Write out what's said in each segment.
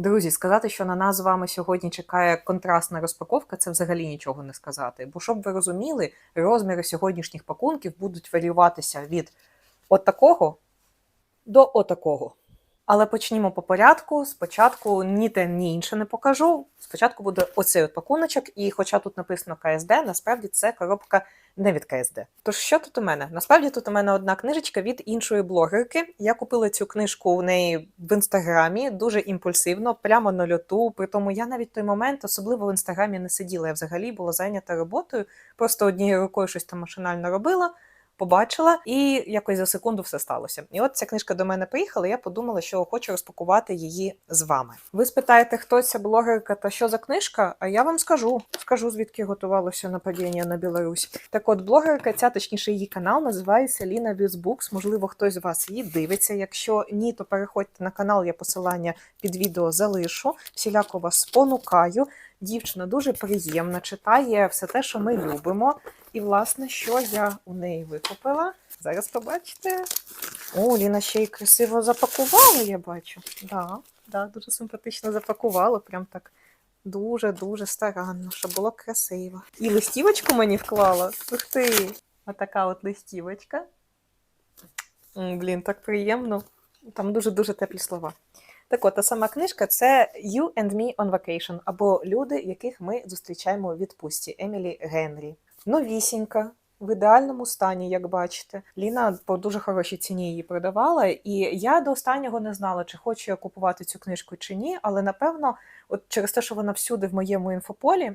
Друзі, сказати, що на нас з вами сьогодні чекає контрастна розпаковка, це взагалі нічого не сказати. Бо щоб ви розуміли, розміри сьогоднішніх пакунків будуть варіюватися від отакого до отакого. Але почнімо по порядку. Спочатку ні те, ні інше не покажу. Спочатку буде оцей от пакуночок, і хоча тут написано КСД, насправді це коробка не від КСД. Тож що тут у мене? Насправді тут у мене одна книжечка від іншої блогерки. Я купила цю книжку у неї в інстаграмі дуже імпульсивно, прямо на льоту. При тому я навіть той момент особливо в інстаграмі не сиділа. Я взагалі була зайнята роботою, просто однією рукою щось там машинально робила. Побачила, і якось за секунду все сталося. І от ця книжка до мене приїхала. Я подумала, що хочу розпакувати її з вами. Ви спитаєте, хто ця блогерка та що за книжка? А я вам скажу. Скажу, звідки готувалося нападіння на Білорусь. Так от, блогерка, ця точніше її канал називається Ліна Візбукс. Можливо, хтось з вас її дивиться. Якщо ні, то переходьте на канал, я посилання під відео залишу. Всіляко вас спонукаю. Дівчина дуже приємна, читає все те, що ми любимо. І, власне, що я у неї викупила. Зараз побачите. О, Ліна ще й красиво запакувала, я бачу. Да, да, дуже симпатично запакувала. Прям так дуже-дуже старанно, щоб було красиво. І листівочку мені вклала. Ух ти! Отака от листівочка. Блін, так приємно. Там дуже-дуже теплі слова. Так от, та сама книжка це You and Me on Vacation, або Люди, яких ми зустрічаємо у відпустці Емілі Генрі. Новісінька, в ідеальному стані, як бачите. Ліна по дуже хорошій ціні її продавала, і я до останнього не знала, чи хочу я купувати цю книжку чи ні, але напевно, от через те, що вона всюди в моєму інфополі.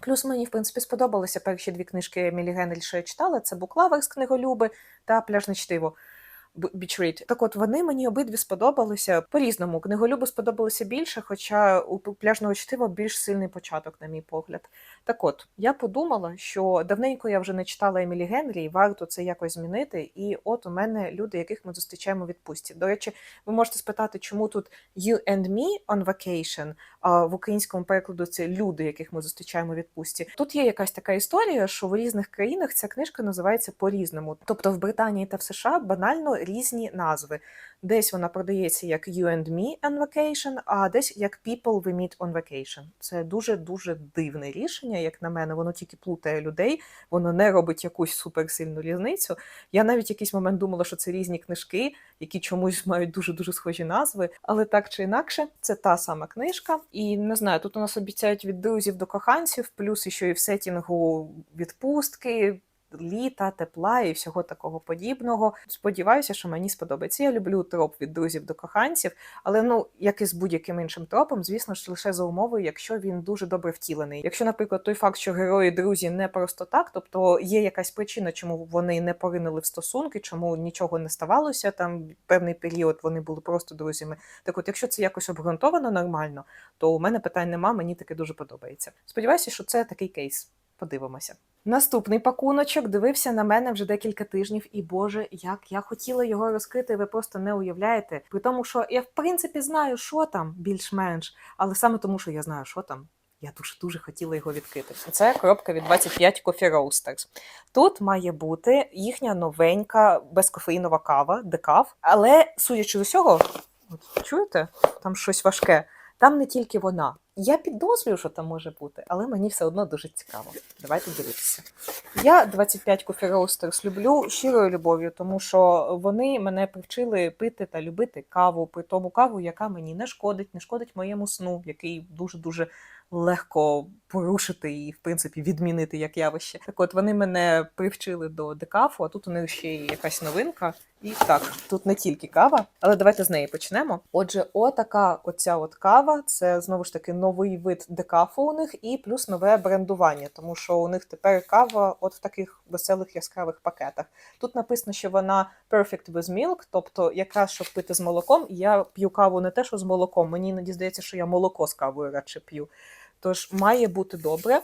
Плюс мені, в принципі, сподобалися перші дві книжки Емілі Генрі, що я читала: це Буклаверс книголюби та Пляжне чтиво. Beach Так от вони мені обидві сподобалися по-різному. Книголюбу сподобалося більше, хоча у пляжного чтива більш сильний початок, на мій погляд. Так от, я подумала, що давненько я вже не читала Емілі Генрі, і варто це якось змінити. І от у мене люди, яких ми зустрічаємо в відпустці. До речі, ви можете спитати, чому тут You and me on vacation, а в українському перекладу це люди, яких ми зустрічаємо в відпустці. Тут є якась така історія, що в різних країнах ця книжка називається по-різному. Тобто в Британії та в США банально різні назви. Десь вона продається як You and Me on Vacation, а десь як People We Meet on Vacation. Це дуже-дуже дивне рішення, як на мене. Воно тільки плутає людей, воно не робить якусь суперсильну різницю. Я навіть якийсь момент думала, що це різні книжки, які чомусь мають дуже-дуже схожі назви. Але так чи інакше, це та сама книжка. І не знаю, тут у нас обіцяють від друзів до коханців, плюс ще і в сетінгу відпустки літа, тепла і всього такого подібного. Сподіваюся, що мені сподобається. Я люблю троп від друзів до коханців, але ну як і з будь-яким іншим тропом, звісно ж, лише за умовою, якщо він дуже добре втілений. Якщо, наприклад, той факт, що герої друзі не просто так, тобто є якась причина, чому вони не поринули в стосунки, чому нічого не ставалося. Там певний період вони були просто друзями. Так, от, якщо це якось обґрунтовано нормально, то у мене питань нема. Мені таке дуже подобається. Сподіваюся, що це такий кейс. Подивимося. Наступний пакуночок дивився на мене вже декілька тижнів, і Боже, як я хотіла його розкрити, ви просто не уявляєте. При тому, що я в принципі знаю, що там більш-менш, але саме тому, що я знаю, що там. Я дуже дуже хотіла його відкрити. Це коробка від 25 Coffee Roasters. Тут має бути їхня новенька безкофеїнова кава, декаф. Але, судячи з усього, от чуєте, там щось важке. Там не тільки вона. Я підозрюю, що там може бути, але мені все одно дуже цікаво. Давайте дивитися. Я 25 Coffee Roasters люблю щирою любов'ю, тому що вони мене привчили пити та любити каву, при тому каву, яка мені не шкодить, не шкодить моєму сну, який дуже-дуже легко порушити і, в принципі, відмінити як явище. Так от вони мене привчили до декафу, а тут у них ще є якась новинка. І так, тут не тільки кава, але давайте з неї почнемо. Отже, отака оця от кава це знову ж таки новий вид декафу у них і плюс нове брендування, тому що у них тепер кава от в таких веселих яскравих пакетах. Тут написано, що вона perfect with milk, тобто якраз щоб пити з молоком, я п'ю каву не те, що з молоком. Мені іноді здається, що я молоко з кавою радше п'ю. Тож має бути добре.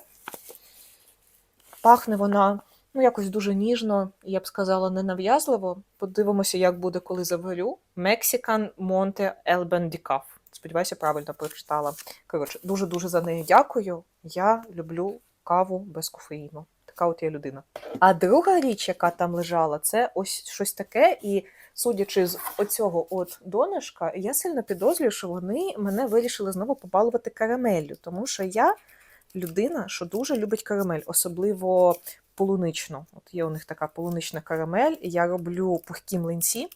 Пахне вона ну, якось дуже ніжно, я б сказала, ненав'язливо. Подивимося, як буде, коли заварю. Mexican Monte Elben Decaf. Сподіваюся, правильно прочитала. Коротше, дуже-дуже за нею дякую. Я люблю каву без кофеїну. Така от я людина. А друга річ, яка там лежала, це ось щось таке. І судячи з оцього от донышка, я сильно підозрюю, що вони мене вирішили знову побалувати карамеллю, тому що я людина, що дуже любить карамель, особливо полуничну. От є у них така полунична карамель, я роблю пухкі млинці.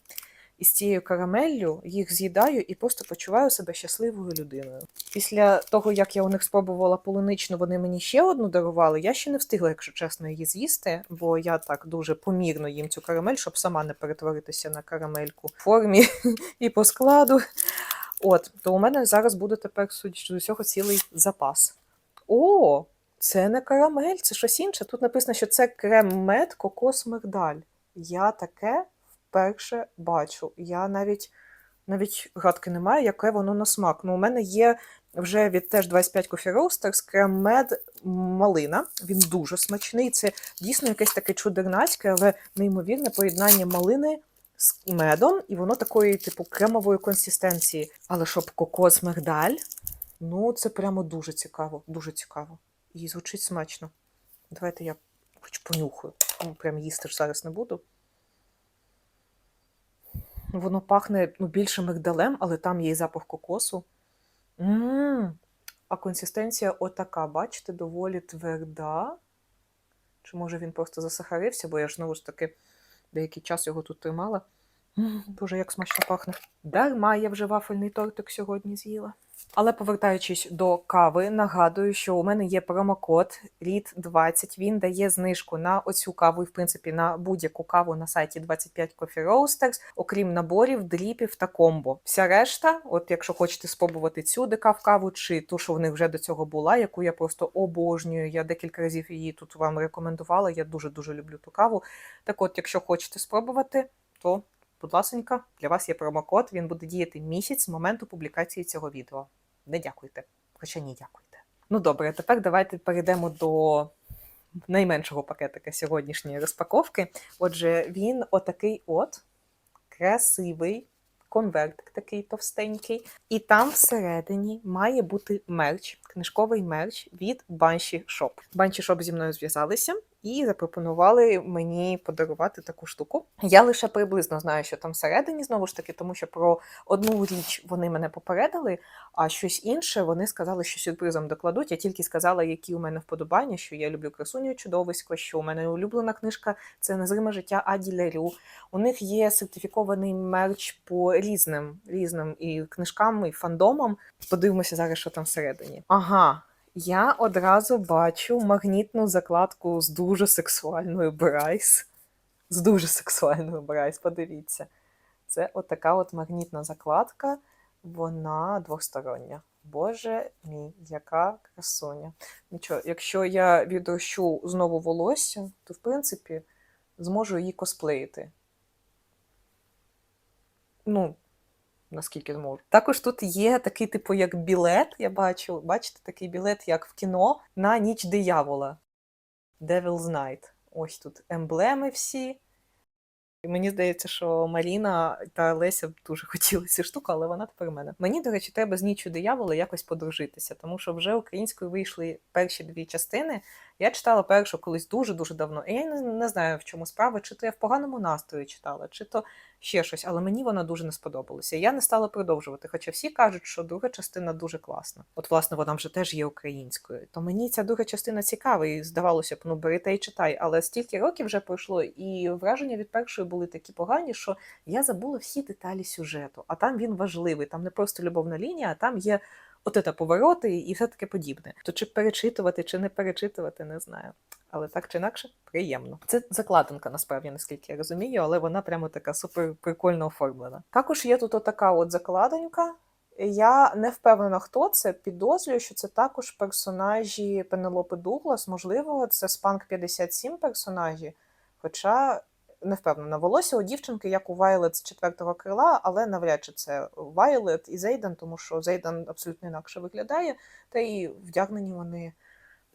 І з цією карамеллю їх з'їдаю і просто почуваю себе щасливою людиною. Після того, як я у них спробувала полуничну, вони мені ще одну дарували. Я ще не встигла, якщо чесно, її з'їсти, бо я так дуже помірно їм цю карамель, щоб сама не перетворитися на карамельку в формі і по складу. От, то у мене зараз буде тепер, судячи з усього, цілий запас. О, це не карамель, це щось інше. Тут написано, що це крем-мед, кокос, мигдаль. Я таке вперше бачу. Я навіть навіть гадки не маю, яке воно на смак. Ну, у мене є вже від теж 25 Coffee Roasters крем-мед малина. Він дуже смачний. Це дійсно якесь таке чудернацьке, але неймовірне поєднання малини з медом, і воно такої, типу, кремової консистенції. Але щоб кокос мигдаль, ну це прямо дуже цікаво, дуже цікаво. І звучить смачно. Давайте я хоч понюхаю. Ну, Прям їсти ж зараз не буду. Воно пахне ну, більше мигдалем, але там є і запах кокосу. м А консистенція отака, бачите, доволі тверда. Чи може він просто засахарився, бо я ж знову ж таки деякий час його тут тримала. Боже, як смачно пахне. Дарма я вже вафельний тортик сьогодні з'їла. Але повертаючись до кави, нагадую, що у мене є промокод RID20. Він дає знижку на оцю каву і, в принципі, на будь-яку каву на сайті 25 Coffee Roasters, окрім наборів, дріпів та комбо. Вся решта, от якщо хочете спробувати цю декав каву, чи ту, що в них вже до цього була, яку я просто обожнюю. Я декілька разів її тут вам рекомендувала. Я дуже дуже люблю ту каву. Так, от, якщо хочете спробувати, то. Будь ласенька, для вас є промокод, він буде діяти місяць з моменту публікації цього відео. Не дякуйте. Хоча ні, дякуйте. Ну добре, тепер давайте перейдемо до найменшого пакетика сьогоднішньої розпаковки. Отже, він отакий от красивий конвертик такий товстенький. І там всередині має бути мерч, книжковий мерч від Banshee Shop. Banshee Shop зі мною зв'язалися і запропонували мені подарувати таку штуку. Я лише приблизно знаю, що там всередині, знову ж таки, тому що про одну річ вони мене попередили, а щось інше вони сказали, що сюрпризом докладуть. Я тільки сказала, які у мене вподобання, що я люблю красуню чудовисько, що у мене улюблена книжка це незриме життя Аді Лерю. У них є сертифікований мерч по різним різним і книжкам, і фандомам. Подивимося зараз, що там всередині. Ага. Я одразу бачу магнітну закладку з дуже сексуальною Брайс. З дуже сексуальною Брайс, подивіться. Це отака от магнітна закладка, вона двостороння. Боже мій, яка красуня. Нічого, якщо я відрощу знову волосся, то в принципі зможу її косплеїти. Ну, наскільки зможу. Також тут є такий, типу, як білет, я бачу. Бачите, такий білет, як в кіно, на ніч диявола. Devil's Night. Ось тут емблеми всі. І мені здається, що Маріна та Леся б дуже хотіли цю штуку, але вона тепер у мене. Мені, до речі, треба з нічю диявола якось подружитися, тому що вже українською вийшли перші дві частини. Я читала першу колись дуже-дуже давно. І я не, не знаю, в чому справа, чи то я в поганому настрої читала, чи то ще щось, але мені вона дуже не сподобалася. Я не стала продовжувати, хоча всі кажуть, що друга частина дуже класна. От, власне, вона вже теж є українською. То мені ця друга частина цікава, і здавалося б, ну бери та й читай. Але стільки років вже пройшло, і враження від першої були такі погані, що я забула всі деталі сюжету. А там він важливий. Там не просто любовна лінія, а там є. От це повороти і все таке подібне. То чи перечитувати, чи не перечитувати, не знаю. Але так чи інакше, приємно. Це закладинка, насправді, наскільки я розумію, але вона прямо така супер прикольно оформлена. Також є тут отака от закладинка. Я не впевнена, хто це. Підозрюю, що це також персонажі Пенелопи Дуглас. Можливо, це Спанк 57 персонажі. Хоча не впевнена, волосся у дівчинки, як у Вайлет з четвертого крила, але навряд чи це Вайлет і Зейден, тому що Зейден абсолютно інакше виглядає, та і вдягнені вони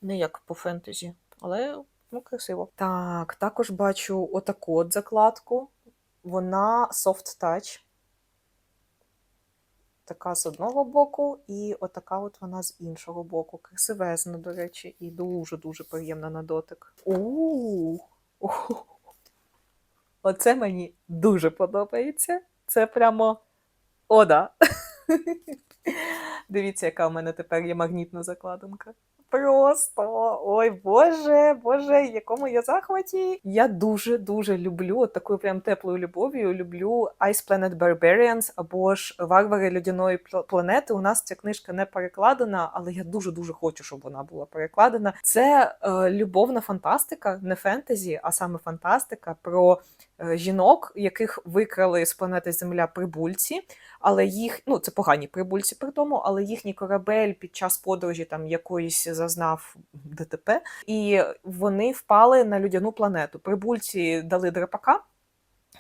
не як по фентезі, але ну, красиво. Так, також бачу отаку от закладку. Вона soft touch. Така з одного боку, і отака от вона з іншого боку. Красивезна, до речі, і дуже-дуже приємна на дотик. У-у-у! Оце мені дуже подобається. Це прямо ода. Дивіться, яка у мене тепер є магнітна закладинка. Просто ой Боже, Боже, якому я захваті. Я дуже дуже люблю от такою прям теплою любов'ю. Люблю Ice Planet Barbarians або ж Варвари льодяної пл- планети. У нас ця книжка не перекладена, але я дуже дуже хочу, щоб вона була перекладена. Це е, любовна фантастика, не фентезі, а саме фантастика про жінок, яких викрали з планети Земля прибульці але їх, ну це погані прибульці при тому, але їхній корабель під час подорожі там якоїсь зазнав ДТП, і вони впали на людяну планету. Прибульці дали драпака.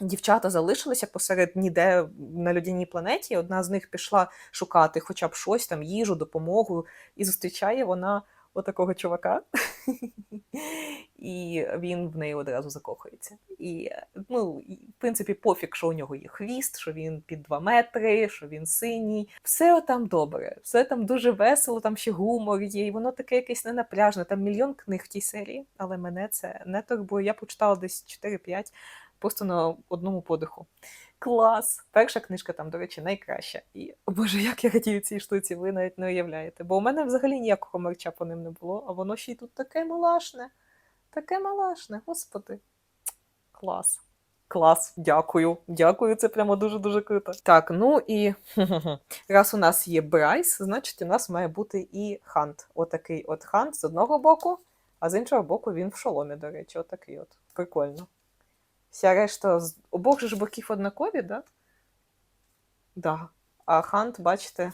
Дівчата залишилися посеред ніде на людяній планеті. Одна з них пішла шукати хоча б щось там, їжу, допомогу, і зустрічає вона отакого чувака. І він в неї одразу закохується. І ну, в принципі, пофіг, що у нього є хвіст, що він під 2 метри, що він синій. Все там добре, все там дуже весело, там ще гумор є, і воно таке якесь ненапряжне. Там мільйон книг в тій серії, але мене це не турбує. Я почитала десь 4-5 просто на одному подиху. Клас! Перша книжка там, до речі, найкраща. І боже, як я радію цій штуці, ви навіть не уявляєте. Бо у мене взагалі ніякого мерча по ним не було, а воно ще й тут таке малашне. Таке малашне, господи. Клас. Клас, дякую. Дякую, це прямо дуже-дуже круто. Так, ну і раз у нас є Брайс, значить у нас має бути і Хант. Отакий от Хант з одного боку, а з іншого боку він в шоломі, до речі, отакий от. Прикольно. Вся решта з обох же ж боків однакові, да? Да. А Хант, бачите,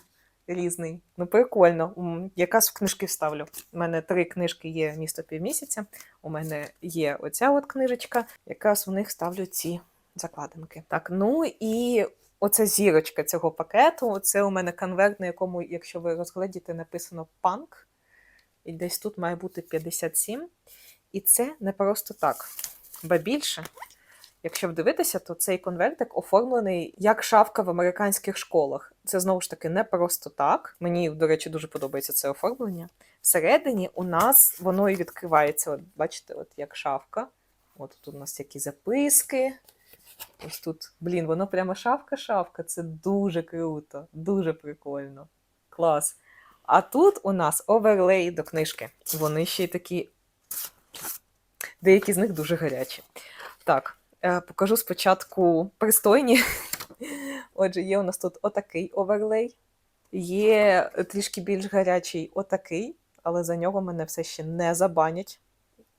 різний. Ну, прикольно. Якраз в книжки вставлю. У мене три книжки є місто півмісяця. У мене є оця от книжечка. Якраз в них ставлю ці закладинки. Так, ну і оця зірочка цього пакету. Це у мене конверт, на якому, якщо ви розглядіте, написано панк. І десь тут має бути 57. І це не просто так. Ба більше. Якщо вдивитися, то цей конвертик оформлений як шавка в американських школах. Це знову ж таки не просто так. Мені, до речі, дуже подобається це оформлення. Всередині у нас воно і відкривається. От бачите, от як шавка. От тут у нас які записки. Ось тут, блін, воно прямо шавка-шавка. Це дуже круто, дуже прикольно. Клас. А тут у нас оверлей до книжки. Вони ще й такі. Деякі з них дуже гарячі. Так, покажу спочатку пристойні. Отже, є у нас тут отакий оверлей. Є трішки більш гарячий отакий, але за нього мене все ще не забанять.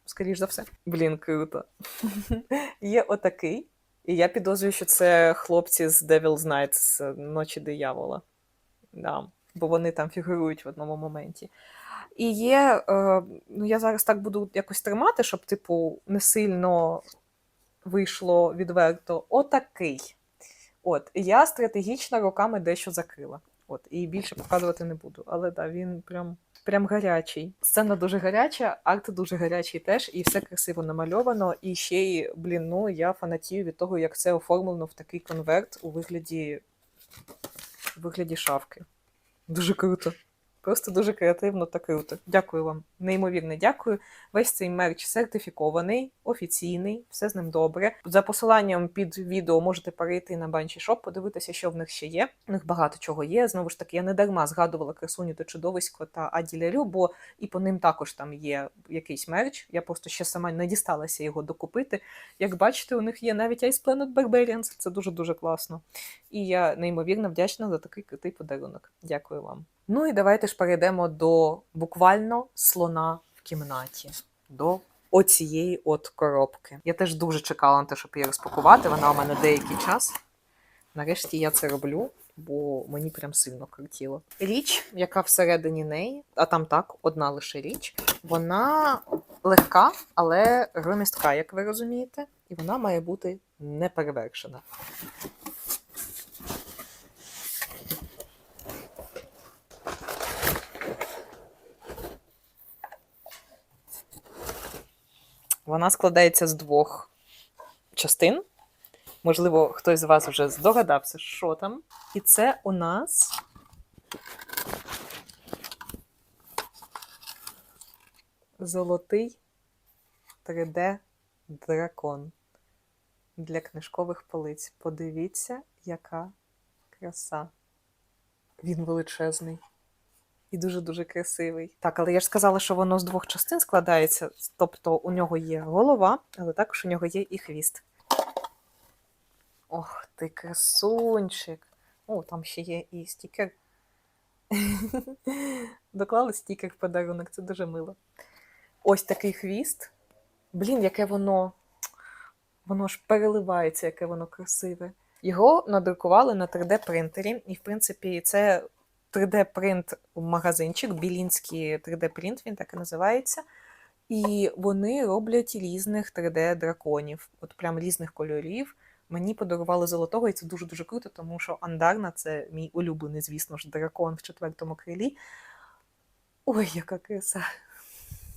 Скоріш за все. Блін, круто. Є отакий. І я підозрюю, що це хлопці з Devil's Night, з Ночі диявола. Да. Бо вони там фігурують в одному моменті. І є, е, ну я зараз так буду якось тримати, щоб, типу, не сильно вийшло відверто. Отакий. От, я стратегічно руками дещо закрила. От, і більше показувати не буду. Але да, він прям, прям гарячий. Сцена дуже гаряча, арт дуже гарячий теж, і все красиво намальовано. І ще й, блін, ну я фанатію від того, як це оформлено в такий конверт у вигляді, у вигляді шавки. Дуже круто. Просто дуже креативно та круто. Дякую вам. Неймовірно дякую. Весь цей мерч сертифікований, офіційний, все з ним добре. За посиланням під відео можете перейти на Банші Шоп, подивитися, що в них ще є. У них багато чого є. Знову ж таки, я не дарма згадувала красуню та чудовисько та Аділярю, бо і по ним також там є якийсь мерч. Я просто ще сама не дісталася його докупити. Як бачите, у них є навіть Ice Planet Barbarians. Це дуже-дуже класно. І я неймовірно вдячна за такий крутий подарунок. Дякую вам. Ну і давайте ж перейдемо до буквально слона в кімнаті. До оцієї от коробки. Я теж дуже чекала на те, щоб її розпакувати. Вона у мене деякий час. Нарешті я це роблю, бо мені прям сильно крутіло. Річ, яка всередині неї, а там так, одна лише річ, вона легка, але громістка, як ви розумієте, і вона має бути неперевершена. Вона складається з двох частин. Можливо, хтось з вас вже здогадався, що там. І це у нас золотий 3D дракон. для книжкових полиць. Подивіться, яка краса. Він величезний і дуже-дуже красивий. Так, але я ж сказала, що воно з двох частин складається. Тобто у нього є голова, але також у нього є і хвіст. Ох ти, красунчик. О, там ще є і стікер. Доклали стікер в подарунок, це дуже мило. Ось такий хвіст. Блін, яке воно. Воно ж переливається, яке воно красиве. Його надрукували на 3D-принтері, і, в принципі, це 3D-принт магазинчик, білінський 3D-принт, він так і називається. І вони роблять різних 3D-драконів, от прям різних кольорів. Мені подарували золотого, і це дуже-дуже круто, тому що Андарна це мій улюблений, звісно ж, дракон в четвертому крилі. Ой, яка краса!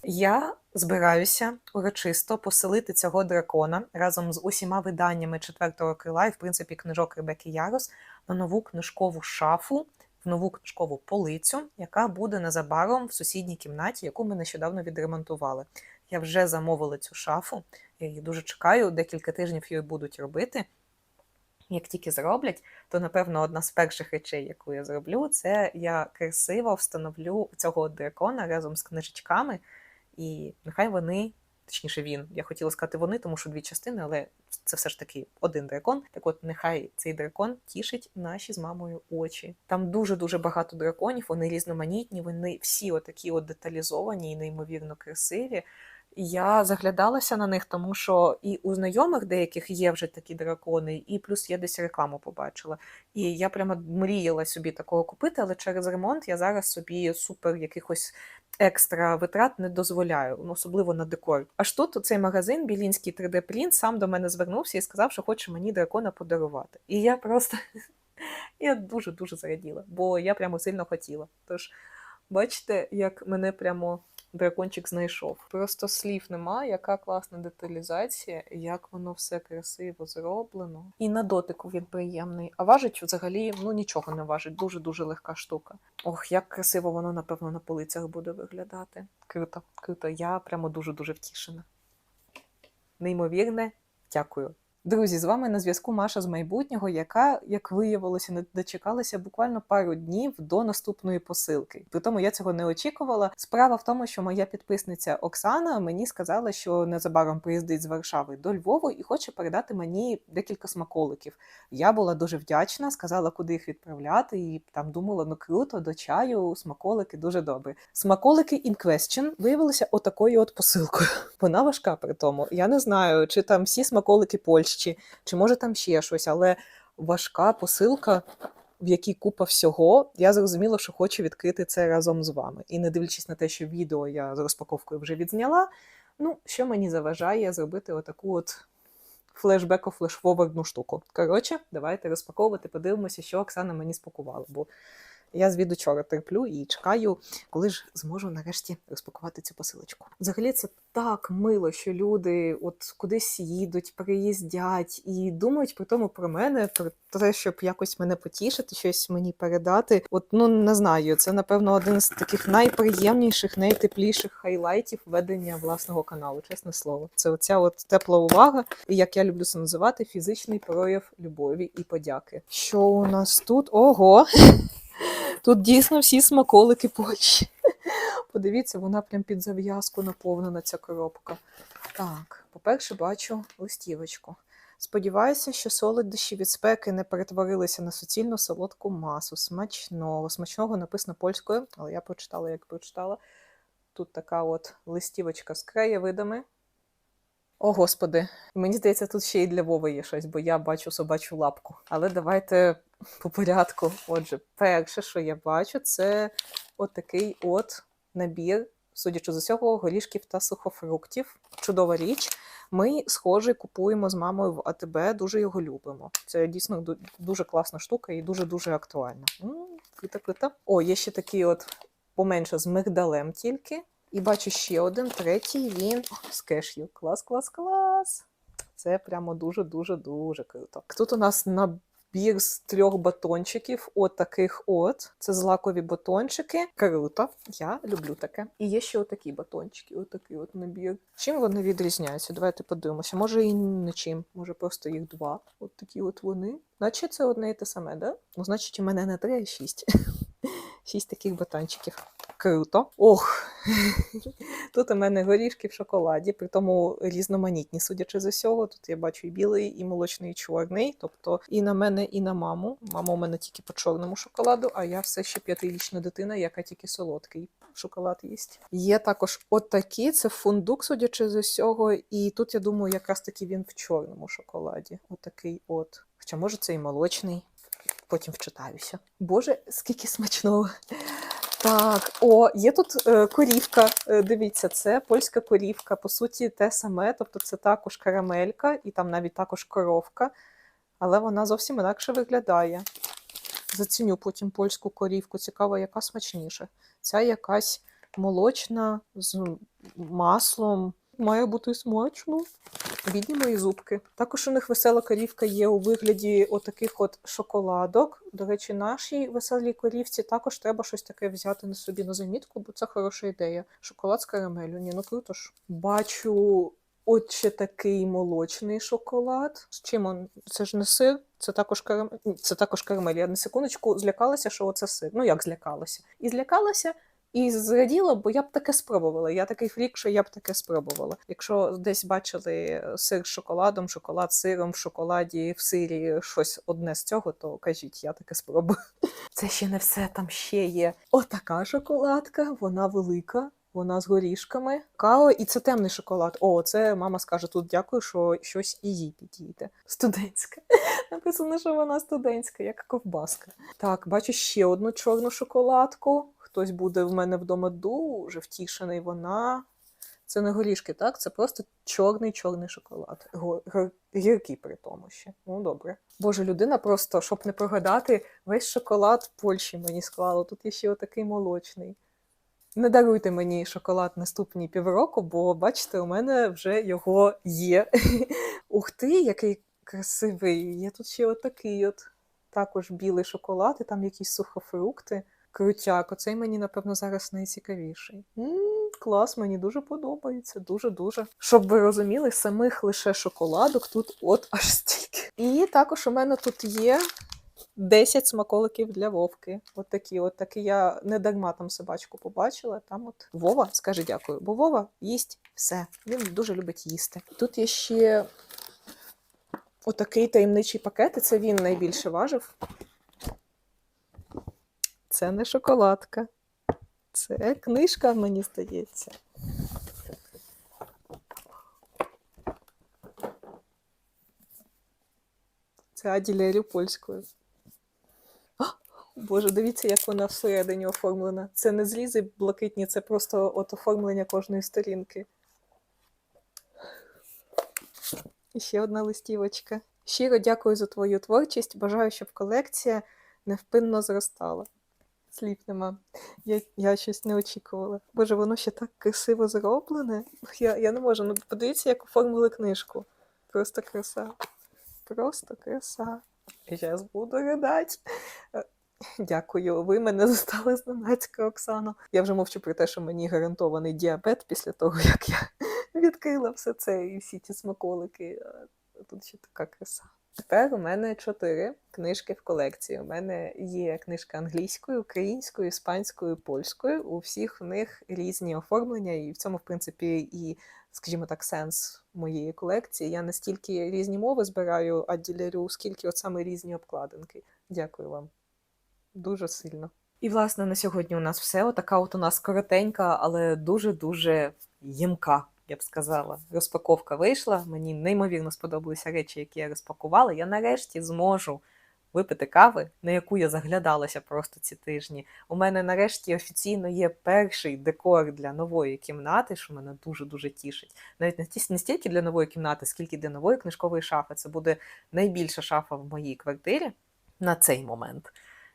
Я збираюся урочисто поселити цього дракона разом з усіма виданнями четвертого крила і, в принципі, книжок Ребекки Ярос на нову книжкову шафу, в нову книжкову полицю, яка буде незабаром в сусідній кімнаті, яку ми нещодавно відремонтували. Я вже замовила цю шафу, я її дуже чекаю, декілька тижнів її будуть робити. Як тільки зроблять, то напевно одна з перших речей, яку я зроблю, це я красиво встановлю цього дракона разом з книжечками, і нехай вони, точніше, він. Я хотіла сказати вони, тому що дві частини, але це все ж таки один дракон. Так от, нехай цей дракон тішить наші з мамою очі. Там дуже дуже багато драконів, вони різноманітні, вони всі отакі от деталізовані і неймовірно красиві. Я заглядалася на них, тому що і у знайомих деяких є вже такі дракони, і плюс я десь рекламу побачила. І я прямо мріяла собі такого купити, але через ремонт я зараз собі супер якихось екстра витрат не дозволяю, ну, особливо на декор. Аж тут цей магазин Білінський 3D Print сам до мене звернувся і сказав, що хоче мені дракона подарувати. І я просто я дуже дуже зраділа, бо я прямо сильно хотіла. Тож, бачите, як мене прямо дракончик знайшов. Просто слів нема, яка класна деталізація, як воно все красиво зроблено. І на дотику він приємний. А важить взагалі ну нічого не важить. Дуже дуже легка штука. Ох, як красиво воно, напевно, на полицях буде виглядати. Круто, круто. Я прямо дуже дуже втішена. Неймовірне, дякую. Друзі, з вами на зв'язку Маша з майбутнього, яка, як виявилося, не дочекалася буквально пару днів до наступної посилки. При тому я цього не очікувала. Справа в тому, що моя підписниця Оксана мені сказала, що незабаром приїздить з Варшави до Львову і хоче передати мені декілька смаколиків. Я була дуже вдячна, сказала, куди їх відправляти, і там думала, ну круто, до чаю, смаколики дуже добре. Смаколики in question виявилися отакою от посилкою. Вона важка при тому. Я не знаю, чи там всі смаколики Польщі, чи може там ще щось, але важка посилка, в якій купа всього. Я зрозуміла, що хочу відкрити це разом з вами. І не дивлячись на те, що відео я з розпаковкою вже відзняла. Ну, що мені заважає зробити отаку от флешбеко флешфорвардну штуку. Коротше, давайте розпаковувати, подивимося, що Оксана мені спакувала. Бо я звідучора терплю і чекаю, коли ж зможу нарешті розпакувати цю посилочку. Взагалі, це так мило, що люди от кудись їдуть, приїздять і думають при тому про мене, про те, щоб якось мене потішити, щось мені передати. От ну не знаю, це напевно один з таких найприємніших, найтепліших хайлайтів ведення власного каналу. Чесне слово, це оця от тепла увага, і як я люблю це називати, фізичний прояв любові і подяки. Що у нас тут? Ого! Тут дійсно всі смаколики Польщі. Подивіться, вона прям під зав'язку наповнена ця коробка. Так, по-перше, бачу листівочку. Сподіваюся, що солодощі від спеки не перетворилися на суцільну солодку масу. Смачного. Смачного написано польською, але я прочитала, як прочитала. Тут така от листівочка з краєвидами. О, господи, мені здається, тут ще й для Вови є щось, бо я бачу собачу лапку. Але давайте по порядку. Отже, перше, що я бачу, це отакий от набір, судячи з усього, горішків та сухофруктів. Чудова річ. Ми, схоже, купуємо з мамою в АТБ, дуже його любимо. Це дійсно дуже класна штука і дуже-дуже актуальна. Круто. О, є ще такий от поменше з мигдалем тільки. І бачу ще один, третій він з кешю. Клас, клас, клас. Це прямо дуже-дуже дуже круто. Тут у нас набір з трьох батончиків. От таких от. Це злакові батончики. Круто. Я люблю таке. І є ще отакі батончики. Отакий от набір. Чим вони відрізняються? Давайте подивимося. Може і нічим. Може просто їх два. От такі от вони. Наче це одне і те саме, да? Ну, значить, у мене не три, а шість. Шість таких батончиків. Круто. Ох. Тут у мене горішки в шоколаді, при тому різноманітні, судячи з усього. Тут я бачу і білий, і молочний, і чорний. Тобто і на мене, і на маму. Мама у мене тільки по чорному шоколаду, а я все ще п'ятирічна дитина, яка тільки солодкий шоколад їсть. Є також отакі, це фундук, судячи з усього. І тут я думаю, якраз таки він в чорному шоколаді. Отакий от. Хоча може це і молочний. Потім вчитаюся. Боже, скільки смачного. Так, о, є тут е, корівка. Е, дивіться, це польська корівка. По суті, те саме, тобто це також карамелька, і там навіть також коровка, але вона зовсім інакше виглядає. Заціню потім польську корівку. Цікаво, яка смачніша. Ця якась молочна з маслом. Має бути смачно. Бідні мої зубки. Також у них весела корівка є у вигляді отаких от шоколадок. До речі, нашій веселій корівці також треба щось таке взяти на собі на замітку, бо це хороша ідея. Шоколад з карамелю. Ні, ну круто ж. Бачу от ще такий молочний шоколад. З чим он? Це ж не сир, це також карамель. Це також карамель. Я на секундочку злякалася, що оце сир. Ну як злякалася? І злякалася. І зраділа, бо я б таке спробувала. Я такий фрік, що я б таке спробувала. Якщо десь бачили сир з шоколадом, шоколад з сиром, в шоколаді, в сирі щось одне з цього, то кажіть, я таке спробую. Це ще не все. Там ще є отака шоколадка, вона велика. Вона з горішками, као, і це темний шоколад. О, це мама скаже тут дякую, що щось і їй підійде. Студентська. Написано, що вона студентська, як ковбаска. Так, бачу ще одну чорну шоколадку. Хтось буде в мене вдома дуже втішений. Вона. Це не горішки, так? Це просто чорний чорний шоколад. Гіркий при тому ще. Ну, добре. Боже, людина просто, щоб не прогадати, весь шоколад Польщі мені склала. Тут є ще отакий молочний. Не даруйте мені шоколад наступні півроку, бо бачите, у мене вже його є. Ух ти, який красивий! Є тут ще отакий от також білий шоколад, і там якісь сухофрукти. Крутяк, оцей мені, напевно, зараз найцікавіший. м клас, мені дуже подобається, дуже-дуже. Щоб ви розуміли, самих лише шоколадок тут от аж стільки. І також у мене тут є 10 смаколиків для Вовки. От такі, от такі я не дарма там собачку побачила. Там от Вова скаже дякую, бо Вова їсть все. Він дуже любить їсти. Тут є ще отакий таємничий пакет, і це він найбільше важив. Це не шоколадка. Це книжка, мені здається. Це Аділерю польською. А, Боже, дивіться, як вона всередині оформлена. Це не злізи блакитні, це просто от оформлення кожної сторінки. І ще одна листівочка. Щиро дякую за твою творчість. Бажаю, щоб колекція невпинно зростала. Слів нема. Я, я щось не очікувала. Боже, воно ще так красиво зроблене. Я, я не можу. Ну, подивіться, як оформили книжку. Просто краса. Просто краса. Зараз буду ридати. Е, Дякую, ви мене застали зненацька, Оксано. Я вже мовчу про те, що мені гарантований діабет після того, як я відкрила все це і всі ті смаколики. Тут ще така краса. Тепер у мене чотири книжки в колекції. У мене є книжка англійською, українською, іспанською, польською. У всіх в них різні оформлення, і в цьому, в принципі, і, скажімо так, сенс моєї колекції. Я не стільки різні мови збираю, а ділярю, скільки от саме різні обкладинки. Дякую вам дуже сильно. І, власне, на сьогодні у нас все. Отака от у нас коротенька, але дуже-дуже ємка, я б сказала. Розпаковка вийшла. Мені неймовірно сподобалися речі, які я розпакувала. Я нарешті зможу випити кави, на яку я заглядалася просто ці тижні. У мене нарешті офіційно є перший декор для нової кімнати, що мене дуже-дуже тішить. Навіть не ті- стільки для нової кімнати, скільки для нової книжкової шафи. Це буде найбільша шафа в моїй квартирі на цей момент.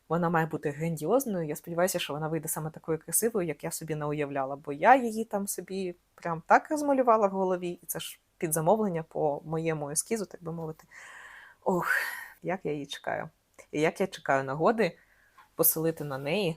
Вона має бути грандіозною. Я сподіваюся, що вона вийде саме такою красивою, як я собі не уявляла, бо я її там собі прям так розмалювала в голові, і це ж під замовлення по моєму ескізу, так би мовити. Ох, як я її чекаю. І як я чекаю нагоди поселити на неї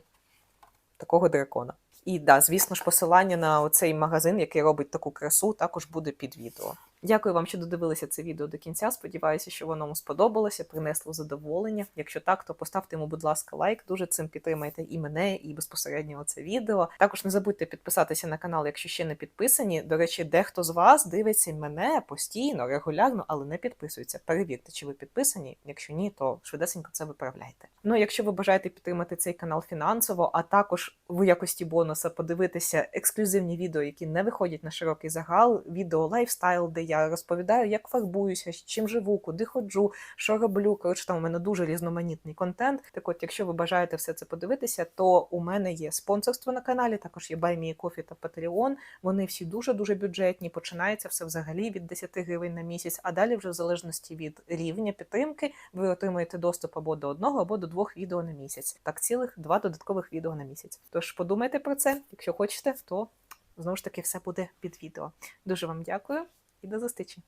такого дракона. І да, звісно ж, посилання на оцей магазин, який робить таку красу, також буде під відео. Дякую вам, що додивилися це відео до кінця. Сподіваюся, що воно вам сподобалося, принесло задоволення. Якщо так, то поставте йому, будь ласка, лайк. Дуже цим підтримайте і мене, і безпосередньо це відео. Також не забудьте підписатися на канал, якщо ще не підписані. До речі, дехто з вас дивиться мене постійно, регулярно, але не підписується. Перевірте, чи ви підписані. Якщо ні, то швидесенько це виправляйте. Ну, якщо ви бажаєте підтримати цей канал фінансово, а також в якості бонуса подивитися ексклюзивні відео, які не виходять на широкий загал, відео лайфстайл, де я розповідаю, як фарбуюся, чим живу, куди ходжу, що роблю. Коротше, там у мене дуже різноманітний контент. Так от, якщо ви бажаєте все це подивитися, то у мене є спонсорство на каналі, також є Кофі та Patreon. Вони всі дуже дуже бюджетні. Починається все взагалі від 10 гривень на місяць, а далі, вже в залежності від рівня підтримки, ви отримаєте доступ або до одного, або до двох відео на місяць. Так, цілих два додаткових відео на місяць. Тож подумайте про це. Якщо хочете, то знову ж таки все буде під відео. Дуже вам дякую і до зустрічі!